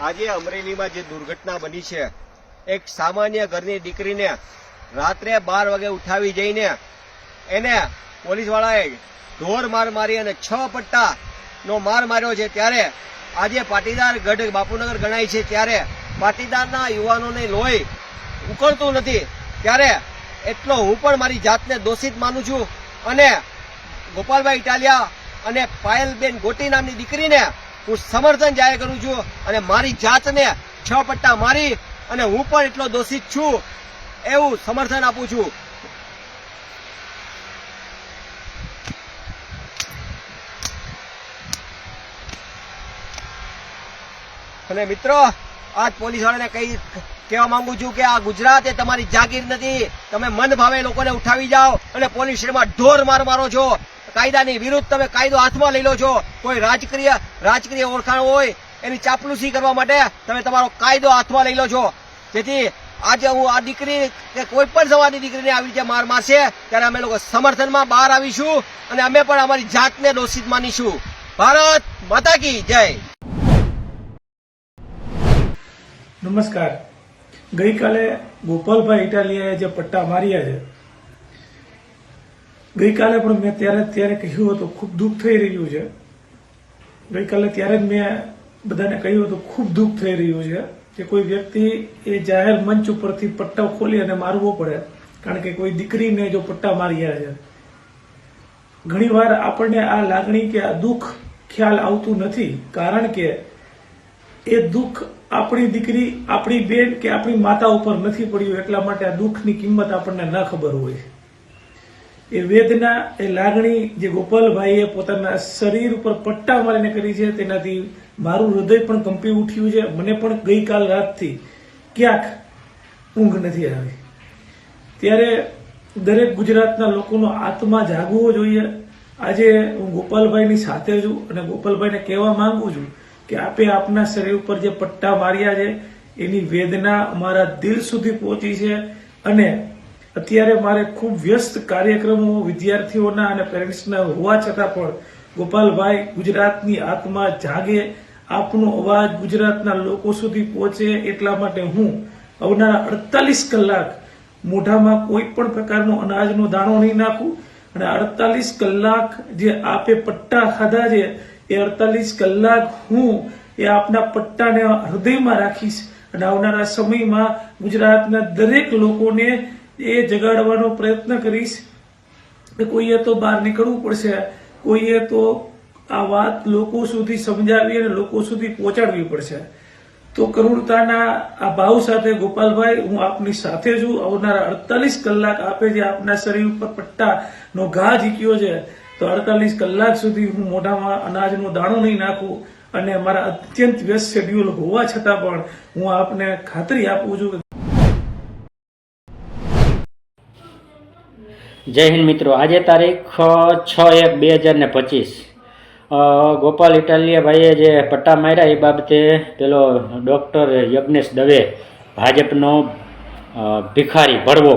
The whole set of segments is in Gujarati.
આજે અમરેલીમાં જે દુર્ઘટના બની છે, એક સામાન્ય ઘરની દીકરીને રાત્રે બાર વાગે ઉઠાવી જઈને એને પોલીસવાળાએ ઢોર માર મારી અને છ પટ્ટાનો માર માર્યો છે. ત્યારે આજે પાટીદાર ગઢ બાપુનગર ગણાય છે. ત્યારે પાટીદારના યુવાનોને લોહી ઉકળતું નથી. ત્યારે એટલો હું પણ મારી જાતને દોષિત માનું છું. અને ગોપાલભાઈ ઇટાલિયા અને પાયલબેન ગોટી નામની દીકરીને હું સમર્થન જાહેર કરું છું અને મારી જાતને છ પટ્ટા મારી અને હું પણ એટલો દોષિત છું એવું સમર્થન આપું છું. અને મિત્રો, આજ પોલીસ વાળાને કઈ કહેવા માંગુ છું કે આ ગુજરાત એ તમારી જાગીર નથી. તમે મન ભાવે લોકોને ઉઠાવી જાઓ અને પોલીસ સ્ટેશનમાં ઢોર માર મારો છો. કાયદાની વિરુદ્ધ તમે કાયદો હાથમાં લઈ લો છો. કોઈ રાજકીય રાજકીય ઓળખાણ હોય, એની ચાપલુસી કરવા માટે તમે તમારો કાયદો હાથમાં લઈ લો છો. જેથી આજે હું આ દીકરી કે કોઈ પણ સમાજની દીકરીને આવી રીતે માર મારશે, ત્યારે અમે લોકો સમર્થનમાં બહાર આવીશું અને અમે પણ અમારી જાતને દોષિત માનીશું. ભારત માતા કી જય. નમસ્કાર. ગઈકાલે ગોપાલભાઈ ઇટાલિયાએ જે પટ્ટા માર્યા છે ગઈકાલે પણ મેં ત્યારે ત્યારે કહ્યું હતું, ખૂબ દુઃખ થઈ રહ્યું છે. ગઈકાલે ત્યારે જ મેં બધાને કહ્યું હતું, ખૂબ દુઃખ થઈ રહ્યું છે કે કોઈ વ્યક્તિ એ જાહેર મંચ ઉપરથી પટ્ટા ખોલી અને મારવો પડે, કારણ કે કોઈ દીકરીને જો પટ્ટા માર્યા છે. ઘણીવાર આપણને આ લાગણી કે આ દુઃખ ખ્યાલ આવતું નથી, કારણ કે એ દુઃખ આપણી દીકરી, આપણી બેન કે આપણી માતા ઉપર નથી પડ્યું, એટલા માટે આ દુઃખની કિંમત આપણને ન ખબર હોય. એ વેદના, એ લાગણી જે ગોપાલભાઈએ પોતાના શરીર ઉપર પટ્ટા મારીને કરી છે, તેનાથી મારું હૃદય પણ કંપી ઉઠ્યું છે. મને પણ ગઈકાલ રાતથી ક્યાંક ઊંઘ નથી આવી. ત્યારે દરેક ગુજરાતના લોકોનો આત્મા જાગવો જોઈએ. આજે હું ગોપાલભાઈની સાથે છું અને ગોપાલભાઈને કહેવા માંગુ છું કે આપે આપના શરીર ઉપર જે પટ્ટા માર્યા છે, એની વેદના અમારા દિલ સુધી પહોંચી છે અને અત્યારે મારે ખૂબ વ્યસ્ત કાર્યક્રમો વિદ્યાર્થીઓના અને પેરેન્ટ્સના હોવા છતાં પણ ગોપાલભાઈ ગુજરાતની આત્મા જાગે, આપનો અવાજ ગુજરાતના લોકો સુધી પહોંચે એટલા માટે હું આવનારા અડતાલીસ કલાક મોઢામાં કોઈ પણ પ્રકારનો અનાજનો દાણો નહીં નાખું અને અડતાલીસ કલાક જે આપે પટ્ટા ખાધા છે, એ અડતાલીસ કલાક હું એ આપના પટ્ટાને હૃદયમાં રાખીશ અને આવનારા સમયમાં ગુજરાતના દરેક લોકોને એ જગાડવાનો પ્રયત્ન કરીશ કોઈએ તો બહાર નીકળવું પડશે, કોઈએ તો આ વાત લોકો સુધી સમજાવી અને લોકો સુધી પહોંચાડવી પડશે. તો કરુણતાના આ ભાવ સાથે ગોપાલભાઈ, હું આપની સાથે છું. આવનારા અડતાલીસ કલાક આપે જે આપના શરીર ઉપર પટ્ટાનો ઘા ઝીક્યો છે, તો અડતાલીસ કલાક સુધી હું મોઢામાં અનાજનો દાણો નહીં નાખું અને મારા અત્યંત વ્યસ્ત શેડ્યુલ હોવા છતાં પણ હું આપને ખાતરી આપું છું જય હિન્દ મિત્રો. આજે તારીખ, છ એક બે હજાર ને પચીસ ગોપાલ ઇટાલિયાભાઈએ જે પટ્ટા માર્યા એ બાબતે પેલો ડૉક્ટર યજ્ઞેશ દવે ભાજપનો ભિખારી ભડવો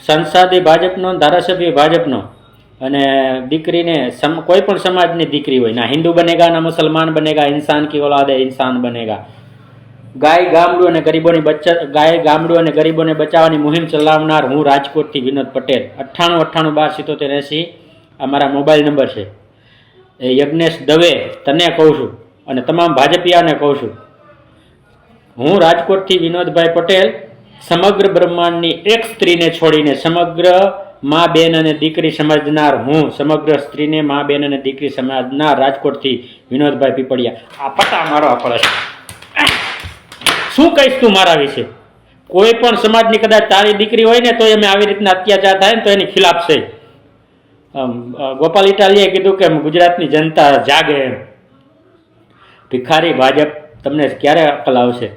સંસાદી ભાજપનો, ધારાસભ્ય ભાજપનો. અને દીકરીને સમ, કોઈ પણ સમાજની દીકરી હોય, ના હિન્દુ બનેગા, ના મુસલમાન બનેગા, ઇન્સાન કી ઓલાદ ઇન્સાન બનેગા. ગાય ગામડું અને ગરીબોની બચત ગાય ગામડું અને ગરીબોને બચાવવાની મુહિમ ચલાવનાર હું રાજકોટથી વિનોદ પટેલ. અઠ્ઠાણું અઠ્ઠાણું બાર સિત્તોતેર એંસી આ મોબાઈલ નંબર છે. એ યજ્ઞેશ દવે, તને કહું છું અને તમામ ભાજપિયાને કહું છું. હું રાજકોટથી વિનોદભાઈ પટેલ, સમગ્ર બ્રહ્માંડની એક સ્ત્રીને છોડીને સમગ્ર મા બેન અને દીકરી સમજનાર હું, સમગ્ર સ્ત્રીને મા બેન અને દીકરી સમજનાર રાજકોટથી વિનોદભાઈ પીપળિયા. આ પટ્ટા મારો પડે છે. શું કહીશ તું મારા વિશે? કોઈ પણ સમાજની કદાચ તારી દીકરી હોય ને, તો અમે આવી રીતના અત્યાચાર થાય ને, તો એની ખિલાફ છે. ગોપાલ ઇટાલીએ કીધું કે ગુજરાતની જનતા જાગે એમ. ભિખારી ભાજપ તમને ક્યારે અકલ આવશે?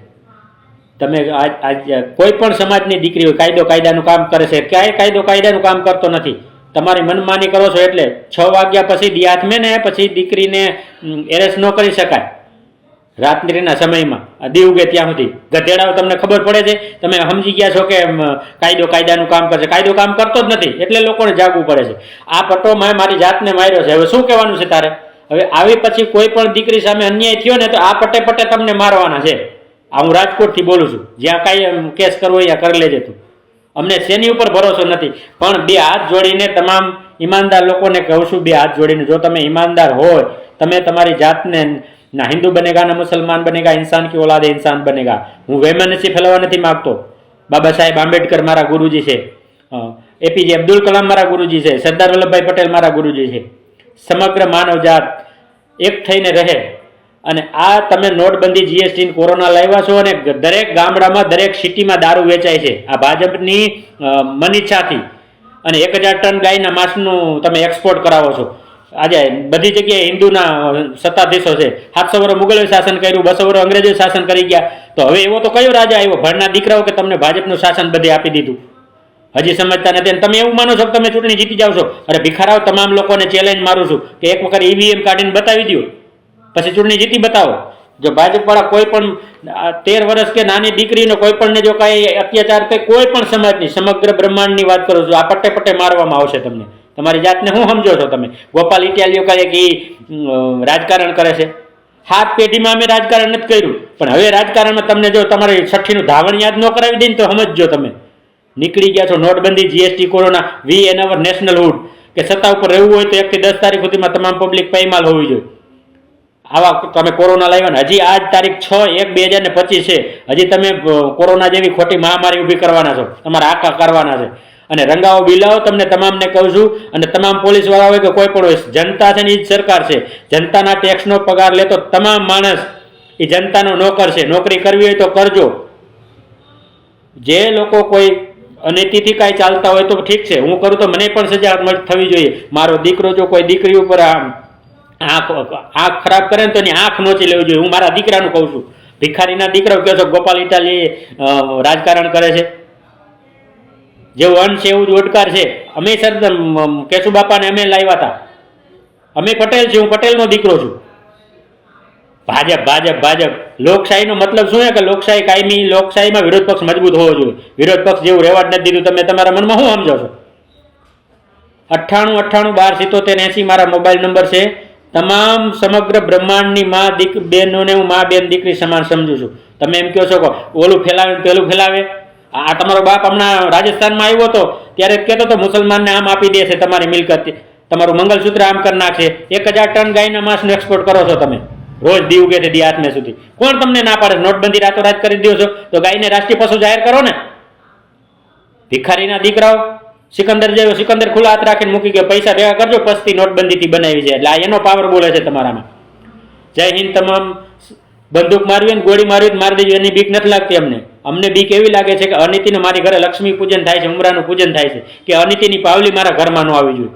તમે આજ કોઈ પણ સમાજની દીકરી હોય, કાયદો કાયદાનું કામ કરે છે, ક્યાંય કાયદો કાયદાનું કામ કરતો નથી. તમારી મનમાની કરો છો એટલે છ વાગ્યા પછી દિયાથમે ને, પછી દીકરીને એરેસ્ટ ન કરી શકાય. રાત્રિના સમયમાં. દીવ ઉગે ત્યાં સુધી. ગધેડાઓ તમને ખબર પડે છે? તમે સમજી ગયા છો કે કાયદો કાયદાનું કામ કરશે. કાયદો કામ કરતો જ નથી. એટલે લોકોને જાગવું પડે છે. આ પટ્ટો મેં મારી જાતને માર્યો છે. હવે શું કહેવાનું છે તારે? હવે આવી પછી કોઈ પણ દીકરી સામે અન્યાય થયો ને તો આ પટે પટે તમને મારવાના છે. આ હું રાજકોટથી બોલું છું. જ્યાં કાંઈ કેસ કરવો ત્યાં કરી લેજે તું. અમને શેની ઉપર ભરોસો નથી. પણ બે હાથ જોડીને તમામ ઈમાનદાર લોકોને કહું છું, બે હાથ જોડીને. જો તમે ઈમાનદાર હોય, તમે તમારી જાતને ના હિન્દુ બનેગા, ના મુસલમાન બનેગા, ઇન્સાન કી ઓલાદ ઇન્સાન બનેગા. હું વેમનસી ફેલાવવા નથી માગતો. બાબા સાહેબ આંબેડકર મારા ગુરુજી છે. એપીજે અબ્દુલ કલામ મારા ગુરુજી છે. સરદાર વલ્લભભાઈ પટેલ મારા ગુરુજી છે. સમગ્ર માનવજાત એક થઈને રહે. અને આ તમે નોટબંધી જીએસટી કોરોના લાવ્યા છો અને દરેક ગામડામાં, દરેક સિટીમાં દારૂ વેચાય છે. આ ભાજપની મનીચ્છાથી અને એક હજાર ટન ગાયના માંસનું તમે એક્સપોર્ટ કરાવો છો. આજે બધી જગ્યાએ હિન્દુના સત્તાધીશો છે. સાતસો વર્ષ મુગલોએ શાસન કર્યું, બસો વર્ષ અંગ્રેજોએ શાસન કરી ગયા. તો હવે એવો તો કયો રાજા આવ્યો? ભણના દીકરાઓ કે તમને ભાજપનું શાસન બધે આપી દીધું? હજી સમજતા નથી. અને તમે એવું માનો છો કે તમે ચૂંટણી જીતી જાવ છો? અરે ભિખારાઓ તમામ લોકોને ચેલેન્જ મારું છું કે એક વખત ઈવીએમ કાઢીને બતાવી દો પછી ચૂંટણી જીતી બતાવો. જો ભાજપવાળા કોઈ પણ તેર વર્ષ કે નાની દીકરીનો કોઈ પણને જો કાંઈ અત્યાચાર કે કોઈ પણ સમાજની, સમગ્ર બ્રહ્માંડની વાત કરું છું, આ પટ્ટે પટ્ટે મારવામાં આવશે તમને. તમારી જાતને શું સમજો છો તમે? ગોપાલ ઇટાલીઓ કહે કે રાજકારણ કરે છે. હાથ પેઢીમાં અમે રાજકારણ નથી કર્યું. પણ હવે રાજકારણમાં તમને જો તમારે છઠ્ઠીનું ધાવણ યાદ ન કરાવી દે તો સમજજો તમે. નીકળી ગયા છો નોટબંધી GST corona we and our national hood કે સત્તા ઉપર રહેવું હોય તો એકથી દસ તારીખ સુધીમાં તમામ પબ્લિક પૈમાલ હોવી જોઈએ. આવા તમે કોરોના લાવ્યા ને હજી આજ તારીખ છ એક બે હજાર ને પચીસ છે. હજી તમે કોરોના જેવી ખોટી મહામારી ઊભી કરવાના છો. તમારા આકા કરવાના છે. અને રંગાઓ બિલાવો તમને તમામને કહું છું, અને તમામ પોલીસવાળા હોય કે કોઈ પણ હોય, જનતા છે ને એ જ સરકાર છે. જનતાના ટેક્સનો પગાર લેતો તમામ માણસ એ જનતાનો નોકર છે. નોકરી કરવી હોય તો કરજો. જે લોકો કોઈ અનૈતિથી કાંઈ ચાલતા હોય તો ઠીક છે. હું કરું તો મને પણ સજા થવી જોઈએ. મારો દીકરો જો કોઈ દીકરી ઉપર આમ આંખ આંખ ખરાબ કરે ને તો એની આંખ નોચી લેવી જોઈએ. હું મારા દીકરાનું કહું છું. ભિખારીના દીકરાઓ કહો છો, ગોપાલ ઇટાલી રાજકારણ કરે છે. જેવું અન્ન છે એવું જ ઓડકાર છે. અમે સર કેશુ બાપાને અમે લાવ્યા હતા. અમે પટેલ છીએ, હું પટેલનો દીકરો છું. ભાજપ ભાજપ ભાજપ. લોકશાહીનો મતલબ શું છે કે લોકશાહી કાયમી, લોકશાહીમાં વિરોધ પક્ષ મજબૂત હોવો જોઈએ. વિરોધ પક્ષ જેવું રહેવા જ નથી દીધું. તમે તમારા મનમાં શું સમજો છો? અઠ્ઠાણું અઠ્ઠાણું બાર, સિત્તોતેર, એસી મારા મોબાઈલ નંબર છે. તમામ સમગ્ર બ્રહ્માંડની મા, દીક બહેનોને હું મા, બેન, દીકરી સમાન સમજું છું. તમે એમ કહો છો કે ઓલું ફેલાવે પેલું ફેલાવે? આ તમારો બાપ હમણાં રાજસ્થાનમાં આવ્યો હતો, ત્યારે કહેતો હતો, મુસલમાનને આમ આપી દે છે તમારી મિલકત. તમારું મંગલસૂત્ર આમ કરી નાખશે. એક હજાર ટન ગાયના માંસનું એક્સપોર્ટ કરો છો તમે. રોજ દીવ કે છે દી આત્મે સુધી. કોણ તમને ના પાડે? નોટબંધી રાતોરાત કરી દો છો. તો ગાયને રાષ્ટ્રીય પશુ જાહેર કરો ને. ભિખારીના દીકરાઓ, સિકંદર જેવો સિકંદર ખુલ્લા હાથ રાખીને મૂકી ગયો. પૈસા ભેગા કરજો, પસ્તી નોટબંધીથી બનાવી છે. એટલે આ એનો પાવર બોલે છે તમારામાં. જય હિન્દ, તમામ બંદૂક મારવી ને ગોળી મારવી મારી દેજો, એની બીક નથી લાગતી અમને. અમને બીક એવી લાગે છે કે અનિતિને મારી ઘરે લક્ષ્મી પૂજન થાય છે, ઉમરાનું પૂજન થાય છે, કે અનિતિની પાવલી મારા ઘરમાં ન આવી જોઈએ.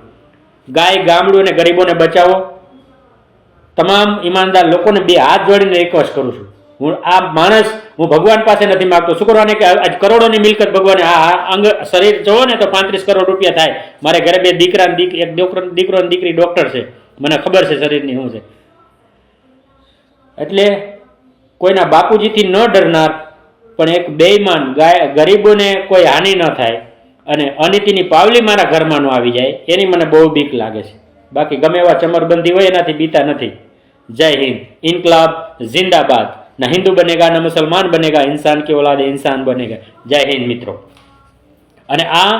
ગાય ગામડું અને ગરીબોને બચાવો. તમામ ઈમાનદાર લોકોને બે હાથ જોડીને રિક્વેસ્ટ કરું છું. હું આ માણસ હું ભગવાન પાસે નથી માગતો. શું કે આજ કરોડોની મિલકત ભગવાને, આ અંગ શરીર જોવો ને તો પાંત્રીસ કરોડ રૂપિયા થાય. મારે ઘરે બે દીકરા દીકરી એક દીકરો દીકરો દીકરી ડૉક્ટર છે. મને ખબર છે શરીરની શું છે. એટલે કોઈના બાપુજીથી ન ડરનાર, પણ એક બેઈમાન ગરીબોને કોઈ હાનિ ન થાય અને અનિતિની પાવલી મારા ઘરમાં આવી જાય, એની મને બહુ બીક લાગે છે. બાકી ગમે એવા ચમરબંધી હોય, એનાથી બીતા નથી. જય હિન્દ, ઇન્કલાબ, જિંદાબાદ. ના હિન્દુ બનેગા, ના મુસલમાન બનેગા, ઇન્સાન કે ઓલાદે ઇન્સાન બનેગા જય હિન્દ, મિત્રો. અને આ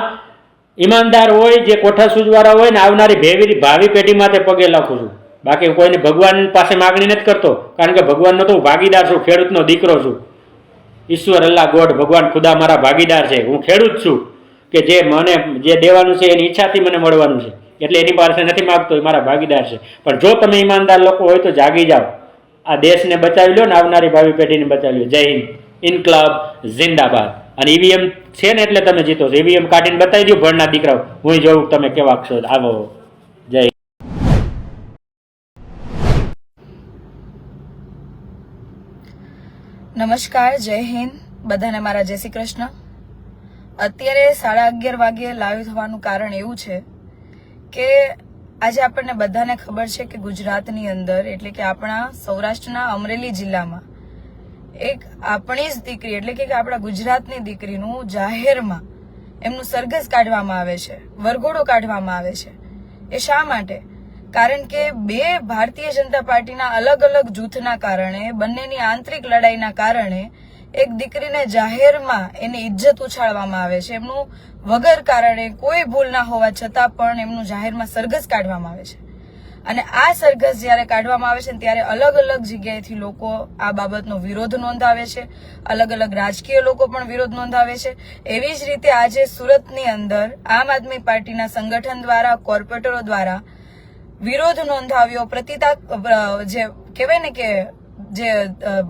ઈમાનદાર હોય, જે કોઠા સૂજવાળા હોય ને, આવનારી ભેવી, ભાવિ પેઢી માટે પગે લખું છું. બાકી હું કોઈને ભગવાન પાસે માગણી નથી કરતો, કારણ કે ભગવાનનો તો હું ભાગીદાર છું, ખેડૂતનો દીકરો છું. ઈશ્વર અલ્લાહ ગોડ, ભગવાન ખુદા મારા ભાગીદાર છે. હું ખેડૂત છું કે જે મને, જે દેવાનું છે, એની ઈચ્છાથી મને મળવાનું છે. એટલે એની પાસે નથી માગતો, એ મારા ભાગીદાર છે. પણ જો તમે ઈમાનદાર લોકો હોય તો જાગી જાઓ. આ દેશને બચાવી લો ને આવનારી ભાવિ પેઢીને બચાવી લો. જય હિન્દ. ઇન્કલાબ જિંદાબાદ. અને ઈવીએમ છે ને એટલે તમે જીતો છો. ઈવીએમ કાઢીને બતાવી દો ભણના દીકરાઓ. હું જોઉં તમે કેવા છો. આવો. જય નમસ્કાર, જય હિન્દ. બધાને મારા જય શ્રી કૃષ્ણ. અત્યારે સાડા અગિયાર વાગ્યે લાઈવ થવાનું કારણ એવું છે કે આજે આપણને બધાને ખબર છે કે ગુજરાતની અંદર, એટલે કે આપણા સૌરાષ્ટ્રના અમરેલી જિલ્લામાં, એક આપણી જ દીકરી, એટલે કે આપણા ગુજરાતની દીકરીનું જાહેરમાં એમનું સરઘસ કાઢવામાં આવે છે, વરઘોડો કાઢવામાં આવે છે. એ શા માટે? કારણ કે બે ભારતીય જનતા પાર્ટીના અલગ અલગ જૂથના કારણે, બંનેની આંતરિક લડાઈના કારણે એક દીકરીને જાહેરમાં એની ઇજ્જત ઉછાળવામાં આવે છે. એમનું વગર કારણે કોઈ ભૂલ ના હોવા છતાં પણ એમનું જાહેરમાં સરઘસ કાઢવામાં આવે છે. અને આ સરઘસ જ્યારે કાઢવામાં આવે છે ત્યારે અલગ અલગ જગ્યાએથી લોકો આ બાબતનો વિરોધ નોંધાવે છે. અલગ અલગ રાજકીય લોકો પણ વિરોધ નોંધાવે છે. એવી જ રીતે આજે સુરતની અંદર આમ આદમી પાર્ટીના સંગઠન દ્વારા, કોર્પોરેટરો દ્વારા વિરોધ નોંધાવ્યો, પ્રતિતા જે કહેવાય ને કે જે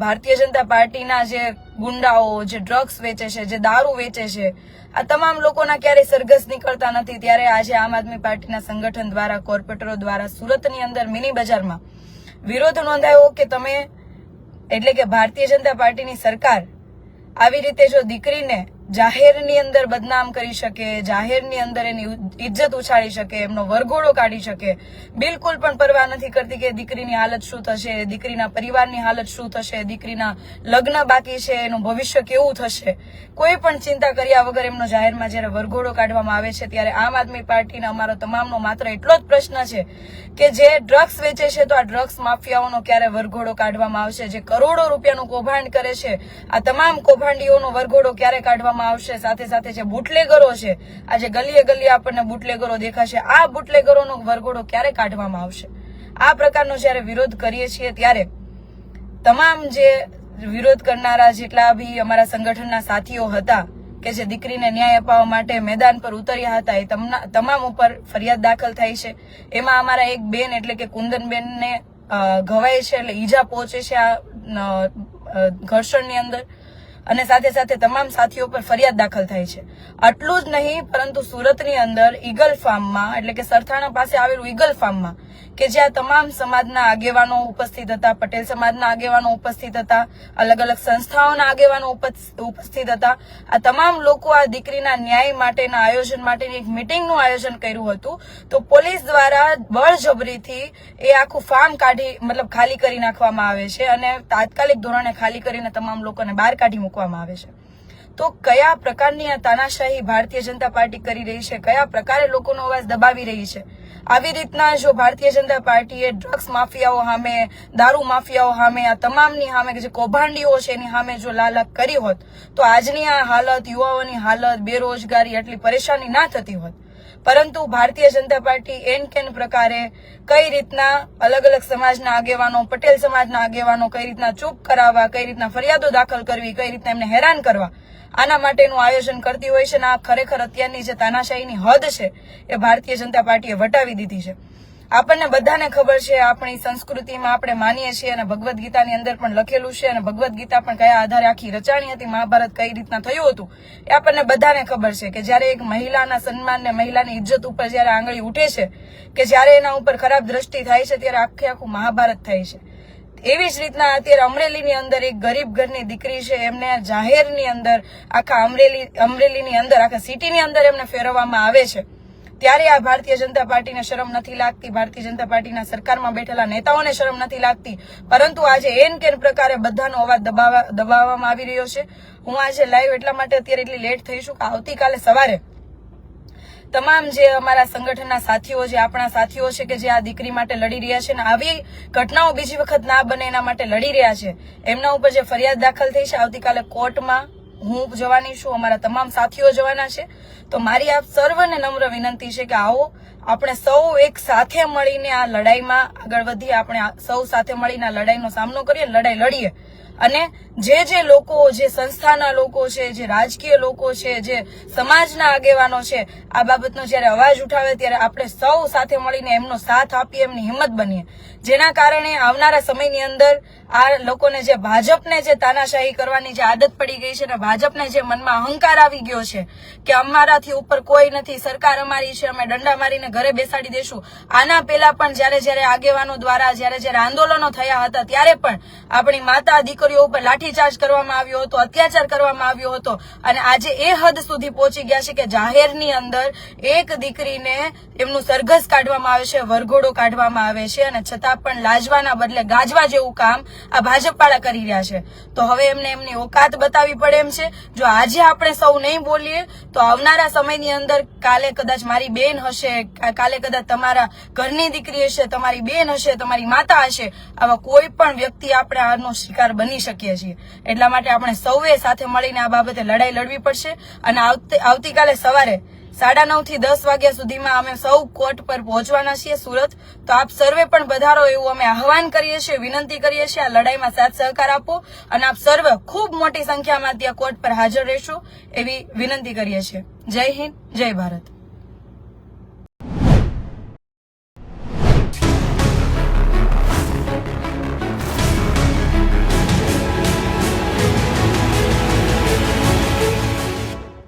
ભારતીય જનતા પાર્ટીના જે ગુંડાઓ, જે ડ્રગ્સ વેચે છે, જે દારૂ વેચે છે, આ તમામ લોકોના ક્યારેય સરઘસ નીકળતા નથી. ત્યારે આજે આમ આદમી પાર્ટીના સંગઠન દ્વારા, કોર્પોરેટરો દ્વારા, સુરતની અંદર મિની બજારમાં વિરોધ નોંધાયો કે તમે એટલે કે ભારતીય જનતા પાર્ટીની સરકાર આવી રીતે જો દીકરીને જાહેરની અંદર બદનામ કરી શકે, જાહેરની અંદર એની ઇજ્જત ઉછાળી શકે, એમનો વરઘોડો કાઢી શકે. બિલકુલ પણ પરવા નથી કરતી કે દીકરીની હાલત શું થશે, દીકરીના પરિવારની હાલત શું થશે, દીકરીના લગ્ન બાકી છે, એનું ભવિષ્ય કેવું થશે. કોઈ પણ ચિંતા કર્યા વગર એમનો જાહેરમાં જ્યારે વરઘોડો કાઢવામાં આવે છે, ત્યારે આમ આદમી પાર્ટીના અમારો તમામનો માત્ર એટલો જ પ્રશ્ન છે કે જે ડ્રગ્સ વેચે છે, તો આ ડ્રગ્સ માફિયાઓનો ક્યારે વરઘોડો કાઢવામાં આવશે? જે કરોડો રૂપિયાનું કૌભાંડ કરે છે, આ તમામ કૌભાંડીઓનો વરઘોડો ક્યારે કાઢવામાં આવશે. સાથે સાથે જે બુટલેગરો છે, આ જે ગલીએ ગલીએ આપણને બુટલેગરો દેખાશે, આ બુટલેગરોનો વરઘોડો ક્યારે કાઢવામાં આવશે? આ પ્રકારનો જ્યારે વિરોધ કરીએ છીએ ત્યારે તમામ જે વિરોધ કરનારા જેટલા બી અમારા સંગઠનના સાથીઓ હતા કે જે દીકરીને ન્યાય અપાવવા માટે મેદાન પર ઉતર્યા હતા, એ તમામ ઉપર ફરિયાદ દાખલ થઈ છે. એમાં અમારા એક બેન એટલે કે કુંદનબેનને ઘવાય છે એટલે ઈજા પહોંચે છે આ ઘર્ષણની અંદર. અને સાથે સાથે તમામ સાથીઓ પર ફરિયાદ દાખલ થાય છે. આટલું જ નહીં, પરંતુ સુરતની અંદર ઈગલ ફાર્મમાં, એટલે કે સરથાણા પાસે આવેલું ઈગલ ફાર્મમાં કે જ્યાં તમામ સમાજના આગેવાનો ઉપસ્થિત હતા, પટેલ સમાજના આગેવાનો ઉપસ્થિત હતા અલગ અલગ સંસ્થાઓના આગેવાનો ઉપસ્થિત હતા. આ તમામ લોકો આ દીકરીના ન્યાય માટેના આયોજન માટેની એક મિટિંગનું આયોજન કર્યું હતું. તો પોલીસ દ્વારા બળજબરીથી એ આખું ફાર્મ કાઢી, મતલબ ખાલી કરી નાખવામાં આવે છે અને તાત્કાલિક ધોરણે ખાલી કરીને તમામ લોકોને બહાર કાઢી મૂકવામાં આવે છે. તો કયા પ્રકારની આ તાનાશાહી ભારતીય જનતા પાર્ટી કરી રહી છે? કયા પ્રકારે લોકોનો અવાજ દબાવી રહી છે? આવી રીતના જો ભારતીય જનતા પાર્ટીએ ડ્રગ્સ માફિયાઓ સામે, દારૂ માફિયાઓ સામે, આ તમામની સામે જે કૌભાંડીઓ છે એની સામે જો લાલક કરી હોત, તો આજની આ હાલત, યુવાઓની હાલત, બેરોજગારી આટલી પરેશાની ના થતી હોત. પરંતુ Bharatiya Janata party N can પ્રકારે કઈ રીતના અલગ અલગ સમાજના આગેવાનો, પટેલ સમાજના આગેવાનો કઈ રીતના ચૂપ કરાવવા, કઈ રીતના ફરિયાદો દાખલ કરવી, કઈ રીતના એમને હેરાન કરવા આના માટેનું આયોજન કરતી હોય છે અને આ ખરેખર અત્યારની જે તાનાશાહીની હદ છે, એ ભારતીય જનતા પાર્ટીએ વટાવી દીધી છે. આપણને બધાને ખબર છે, આપણી સંસ્કૃતિમાં આપણે માનીએ છીએ અને ભગવદ્ ગીતાની અંદર પણ લખેલું છે અને ભગવદ્ ગીતા પણ કયા આધારે આખી રચાણી હતી, મહાભારત કઈ રીતના થયું હતું, એ આપણને બધાને ખબર છે કે જ્યારે એક મહિલાના સન્માન ને મહિલાની ઇજ્જત ઉપર જ્યારે આંગળી ઉઠે છે, કે જ્યારે એના ઉપર ખરાબ દ્રષ્ટિ થાય છે, ત્યારે આખે આખું મહાભારત થાય છે. એવી જ રીતના અત્યારે અમરેલીની અંદર એક ગરીબ ઘરની દીકરી છે. એમને જાહેરની અંદર આખા અમરેલી, અમરેલીની અંદર, આખા સિટીની અંદર એમને ફેરવવામાં આવે છે. ત્યારે આ ભારતીય જનતા પાર્ટીને શરમ નથી લાગતી. ભારતીય જનતા પાર્ટીના સરકારમાં બેઠેલા નેતાઓને શરમ નથી લાગતી. પરંતુ આજે એન કેન પ્રકારે બધાનો અવાજ દબાવવા, દબાવવામાં આવી રહ્યો છે. હું આજે લાઈવ એટલા માટે અત્યારે એટલી લેટ થઈ છું કે આવતીકાલે સવારે તમામ જે અમારા સંગઠનના સાથીઓ જે આપણા સાથીઓ છે કે જે આ દીકરી માટે લડી રહ્યા છે અને આવી ઘટનાઓ બીજી વખત ના બને એના માટે લડી રહ્યા છે, એમના ઉપર જે ફરિયાદ દાખલ થઈ છે, આવતીકાલે કોર્ટમાં હું જવાની છું, અમારા તમામ સાથીઓ જવાના છે. તો મારી આપ સર્વને નમ્ર વિનંતી છે કે આવો, આપણે સૌ એક સાથે મળીને આ લડાઈમાં આગળ વધીએ, આપણે સૌ સાથે મળીને આ લડાઈનો સામનો કરીએ, લડાઈ લડીએ. અને જે જે લોકો, જે સંસ્થાના લોકો છે, જે રાજકીય લોકો છે, જે સમાજના આગેવાનો છે, આ બાબતનો જ્યારે અવાજ ઉઠાવે ત્યારે આપણે સૌ સાથે મળીને એમનો સાથ આપીએ, એમની હિંમત બનીએ. જેના કારણે આવનારા સમયની અંદર આ લોકોને જે ભાજપને જે તાનાશાહી કરવાની જે આદત પડી ગઈ છે ને ભાજપને જે મનમાં અહંકાર આવી ગયો છે કે અમારાથી ઉપર કોઈ નથી, સરકાર અમારી છે, અમે દંડા મારીને ઘરે બેસાડી દેશું. આના પહેલા પણ જ્યારે જ્યારે આગેવાનો દ્વારા, જ્યારે જ્યારે આંદોલનો થયા હતા, ત્યારે પણ આપણી માતા દીકરીઓ ઉપર લાઠી લાઠીચાર્જ કરવામાં આવ્યો હતો, અત્યાચાર કરવામાં આવ્યો હતો અને આજે એ હદ સુધી પહોંચી ગયા છે કે જાહેરની અંદર એક દીકરીને એમનું સરઘસ કાઢવામાં આવે છે, વરઘોડો કાઢવામાં આવે છે અને છતાં પણ લાજવાના બદલે ગાજવા જેવું કામ આ ભાજપવાળા કરી રહ્યા છે. તો હવે એમને એમની ઓકાત બતાવવી પડે એમ છે. જો આજે આપણે સૌ નહીં બોલીએ, તો આવનારા સમયની અંદર કાલે કદાચ મારી બેન હશે, કાલે કદાચ તમારા ઘરની દીકરી હશે, તમારી બેન હશે, તમારી માતા હશે, આવા કોઈ પણ વ્યક્તિ આપણે આનો શિકાર બની શકીએ છીએ. એટલા માટે આપણે સૌએ સાથે મળીને આ બાબતે લડાઈ લડવી પડશે અને આવતીકાલે સવારે સાડા નવથી દસ વાગ્યા સુધીમાં અમે સૌ કોર્ટ પર પહોંચવાના છીએ સુરત. તો આપ સર્વે પણ વધારો એવું અમે આહવાન કરીએ છીએ, વિનંતી કરીએ છીએ આ લડાઈમાં સાથ સહકાર આપો અને આપ સર્વે ખૂબ મોટી સંખ્યામાં ત્યાં કોર્ટ પર હાજર રહેશો એવી વિનંતી કરીએ છીએ. જય હિન્દ, જય ભારત.